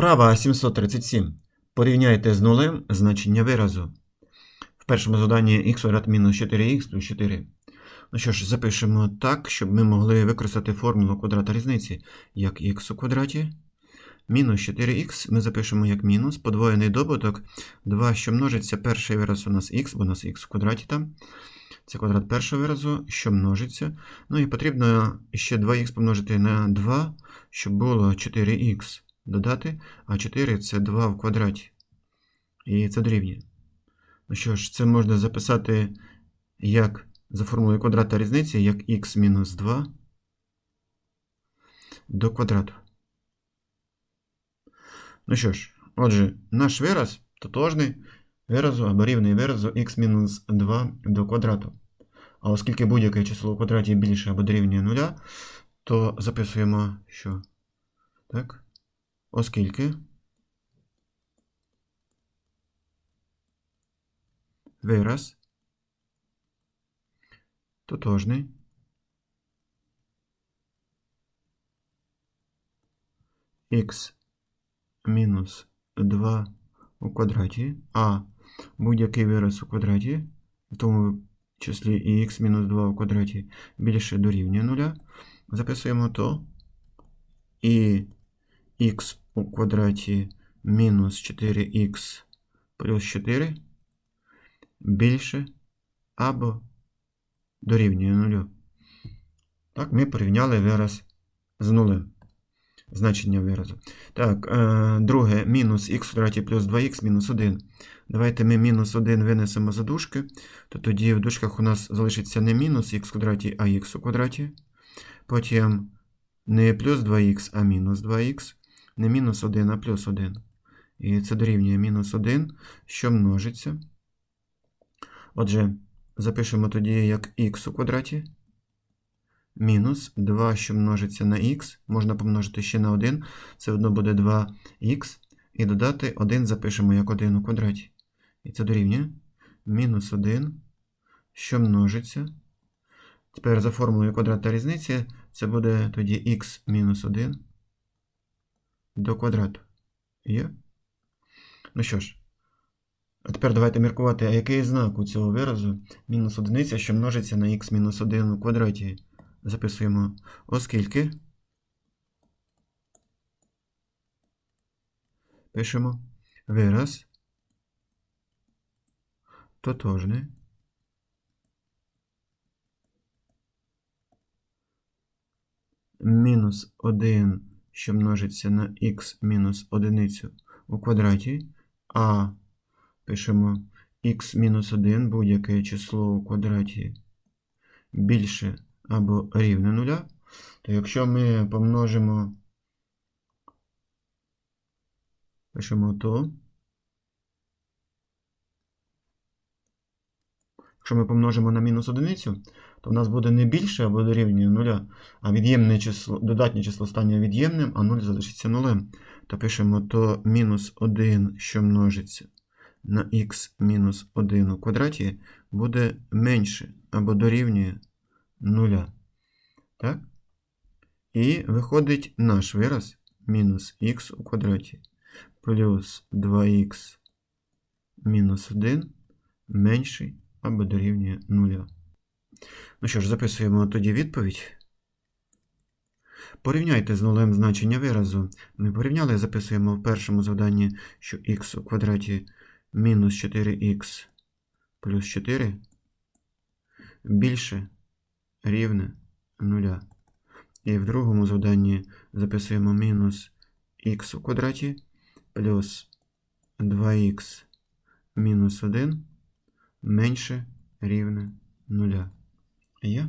Вправа 737. Порівняйте з нулем значення виразу. В першому заданні х мінус 4х плюс 4. Ну що ж, запишемо так, щоб ми могли використати формулу квадрата різниці, як х у квадраті. Мінус 4х ми запишемо як мінус, подвоєний добуток 2, що множиться, перший вираз у нас х, бо у нас х в квадраті там. Це квадрат першого виразу, що множиться. Ну і потрібно ще 2х помножити на 2, щоб було 4х додати, а 4 це 2 в квадраті. І це дорівнює. Ну що ж, це можна записати як за формулою квадрата різниці, як х мінус 2 до квадрату. Ну що ж, отже, наш вираз тотожний виразу або рівний виразу х мінус 2 до квадрату. А оскільки будь-яке число у квадраті більше або дорівнює нуля, то записуємо, що так, оскільки вираз тотожний х мінус 2 у квадраті, а будь-який вираз у квадраті, в тому числі і х мінус 2 у квадраті більше дорівнює 0, записуємо то і х у квадраті мінус 4х плюс 4 більше або дорівнює 0. Так, ми порівняли вираз з нулем. Значення виразу. Так, е, друге, мінус х квадраті плюс 2х мінус 1. Давайте ми мінус 1 винесемо за дужки, то тоді в дужках у нас залишиться не мінус х квадраті, а х у квадраті. Потім не плюс 2х, а мінус 2х. Не мінус 1, а плюс 1. І це дорівнює мінус 1, що множиться. Отже, запишемо тоді як х у квадраті. Мінус 2, що множиться на х, можна помножити ще на 1, це одно буде 2х. І додати 1 запишемо як 1 у квадраті. І це дорівнює мінус 1, що множиться. Тепер за формулою квадрата різниці це буде тоді х мінус 1 до квадрату. Є? Ну що ж, а тепер давайте міркувати, а який знак у цього виразу мінус 1, що множиться на х мінус 1 у квадраті. Записуємо, оскільки пишемо вираз тотожний мінус 1, що множиться на х мінус 1 у квадраті, а пишемо х мінус 1 будь-яке число у квадраті більше або рівне нуля, то якщо ми помножимо, пишемо то, якщо ми помножимо на мінус одиницю, то в нас буде не більше або дорівнює нуля, а від'ємне число, додатнє число стане від'ємним, а 0 залишиться нулем. То пишемо то мінус 1, що множиться на х мінус 1 у квадраті, буде менше або дорівнює нуля. Так? І виходить наш вираз мінус х у квадраті плюс 2х мінус 1 менший або дорівнює нуля. Ну що ж, записуємо тоді відповідь. Порівняйте з нулем значення виразу. Ми порівняли, записуємо в першому завданні, що х у квадраті мінус 4х плюс 4 більше рівне 0. І в другому завданні записуємо мінус х у квадраті плюс 2х мінус 1 менше рівне 0. Є?